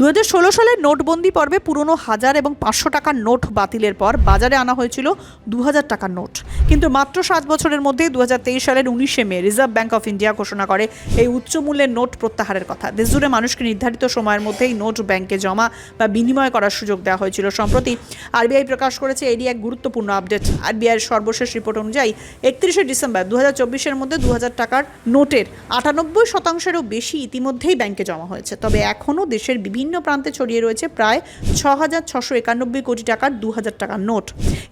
দু সালের নোটবন্দি পর্বে পুরনো হাজার এবং পাঁচশো টাকার নোট বাতিলের পর বাজারে আনা হয়েছিল দু হাজার টাকার নোট। কিন্তু মাত্র সাত বছরের মধ্যে দু হাজার তেইশ সালের উনিশে May Reserve Bank of India ঘোষণা করে এই উচ্চ মূল্যের নোট প্রত্যাহারের কথা। দেশজুড়ে মানুষকে নির্ধারিত সময়ের মধ্যেই নোট ব্যাংকে জমা বা বিনিময় করার সুযোগ দেওয়া হয়েছিল। সম্প্রতি আরবিআই প্রকাশ করেছে, এটি এক গুরুত্বপূর্ণ আপডেট। আরবিআইয়ের সর্বশেষ রিপোর্ট অনুযায়ী, একত্রিশে ডিসেম্বর দু হাজার মধ্যে দু হাজার টাকার নোটের আটানব্বই শতাংশেরও বেশি ইতিমধ্যেই ব্যাংকে জমা হয়েছে। তবে এখনও দেশের বিভিন্ন প্রান্তে ছড়িয়ে রয়েছে প্রায় ছ হাজার ছশো একানব্বই কোটি টাকার দু হাজার টাকার নোট।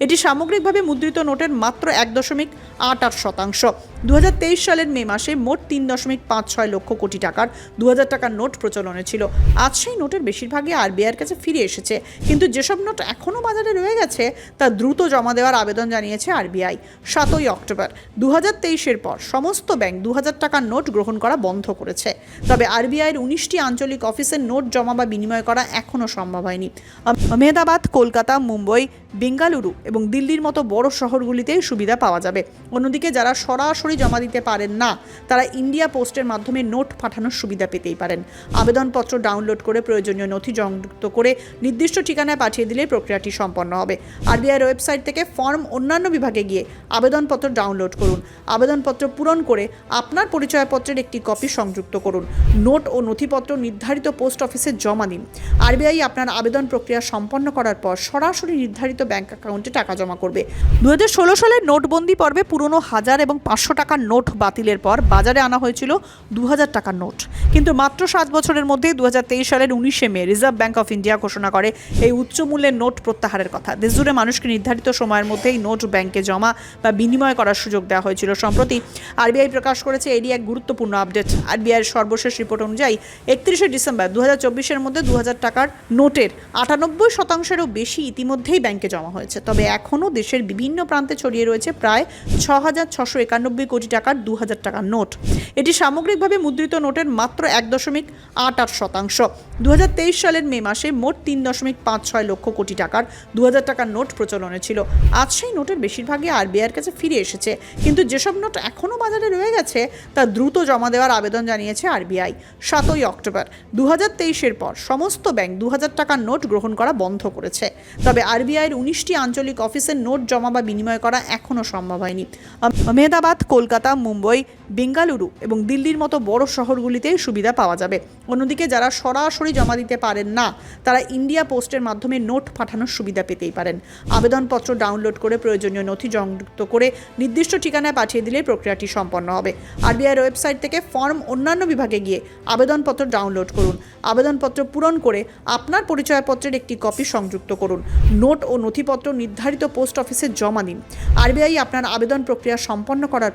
এটি সামগ্রিকভাবে মুদ্রিত নোটের মাত্র এক দশমিক আট আট শতাংশ। দু হাজার তেইশ সালের মে মাসে মোট তিন দশমিক পাঁচ ছয় লক্ষ কোটি টাকার দু হাজার টাকার নোট প্রচলনে ছিল। আজ সেই নোটের বেশিরভাগই আরবিআইয়ের কাছে ফিরে এসেছে। কিন্তু যেসব নোট এখনও বাজারে রয়ে গেছে, তা দ্রুত জমা দেওয়ার আবেদন জানিয়েছে আরবিআই। সাতই অক্টোবর দু হাজার তেইশের পর সমস্ত ব্যাংক দু হাজার টাকার নোট গ্রহণ করা বন্ধ করেছে। তবে আরবিআইয়ের উনিশটি আঞ্চলিক অফিসের নোট জমা বা বিনিময় করা এখনও সম্ভব হয়নি। আহমেদাবাদ, কলকাতা, মুম্বই, বেঙ্গালুরু এবং দিল্লির মতো বড় শহরগুলিতেই সুবিধা পাওয়া যাবে। অন্যদিকে যারা সরাসরি জমা দিতে পারেন না। তারা ইন্ডিয়া পোস্টের মাধ্যমে নোট পাঠানোর সুবিধা পেতেই পারেন। আবেদনপত্র ডাউনলোড করে প্রয়োজনীয় নথি সংযুক্ত করে নির্দিষ্ট ঠিকানায় পাঠিয়ে দিলে প্রক্রিয়াটি সম্পন্ন হবে। আরবিআইয়ের ওয়েবসাইট থেকে ফর্ম অন্যান্য বিভাগে গিয়ে আবেদনপত্র ডাউনলোড করুন। আবেদনপত্র পূরণ করে আপনার পরিচয়পত্রের একটি কপি সংযুক্ত করুন। নোট ও নথিপত্র নির্ধারিত পোস্ট অফিসে জমা দিন। আরবিআই আপনার আবেদন প্রক্রিয়া সম্পন্ন করার পর সরাসরি নির্ধারিত ব্যাংক অ্যাকাউন্টে টাকা জমা করবে। দু হাজার ষোলো সালের নোটবন্দি পর্বে পুরনো হাজার এবং পাঁচশো টাকার নোট বাতিলের পর বাজারে আনা হয়েছিল দু হাজার টাকার নোট। কিন্তু মাত্র সাত বছরের মধ্যে দু সালের উনিশে May Reserve Bank of India ঘোষণা করে এই উচ্চ মূল্যের নোট প্রত্যাহারের কথা। দেশজুড়ে মানুষকে নির্ধারিত সময়ের মধ্যেই নোট ব্যাংকে জমা বা বিনিময় করার সুযোগ দেওয়া হয়েছিল। সম্প্রতি আরবিআই প্রকাশ করেছে এরই এক গুরুত্বপূর্ণ আপডেট। আরবিআইয়ের সর্বশেষ রিপোর্ট অনুযায়ী একত্রিশে ডিসেম্বর দু হাজার মধ্যে দু হাজার টাকার নোটের আটানব্বই শতাংশেরও বেশি ইতিমধ্যেই ব্যাংকে জমা হয়েছে। তবে এখনও দেশের বিভিন্ন প্রান্তে ছড়িয়ে রয়েছে প্রায় ছ হাজার ছশো একানব্বই কোটি টাকার দু হাজার টাকার নোট। এটি সামগ্রিকভাবে মুদ্রিত নোটের মাত্র এক দশমিক আট আট শতাংশ। দু সালের মে মাসে মোট তিন দশমিক পাঁচ ছয় লক্ষ কোটি টাকার দু হাজার টাকার নোট প্রচলনে ছিল। আজ সেই নোটের বেশিরভাগই আরবিআইয়ের কাছে ফিরে এসেছে। কিন্তু যেসব নোট এখনও বাজারে রয়ে গেছে, তা দ্রুত জমা দেওয়ার আবেদন জানিয়েছে আরবিআই। সাতই অক্টোবর দু হাজার তেইশের পর সমস্ত ব্যাংক দু হাজার টাকার নোট গ্রহণ করা বন্ধ করেছে। তবে আরবিআইয়ের উনিশটি আঞ্চলিক অফিসের নোট জমা বা বিনিময় করা এখনও সম্ভব হয়নি। আহমেদাবাদ কলকাতা, মুম্বই, বেঙ্গালুরু এবং দিল্লির মতো বড় শহরগুলিতেই সুবিধা পাওয়া যাবে। অন্যদিকে যারা সরাসরি জমা দিতে পারেন না, তারা ইন্ডিয়া পোস্টের মাধ্যমে নোট পাঠানোর সুবিধা পেতেই পারেন। আবেদনপত্র ডাউনলোড করে প্রয়োজনীয় নথি সংযুক্ত করে নির্দিষ্ট ঠিকানায় পাঠিয়ে দিলে প্রক্রিয়াটি সম্পন্ন হবে। আরবিআইয়ের ওয়েবসাইট থেকে ফর্ম অন্যান্য বিভাগে গিয়ে আবেদনপত্র ডাউনলোড করুন। আবেদনপত্র পূরণ করে আপনার পরিচয়পত্রের একটি কপি সংযুক্ত করুন। নোট ও নথিপত্র নির্ধারিত পোস্ট অফিসে জমা দিন। আরবিআই আপনার আবেদন প্রক্রিয়া সম্পন্ন করার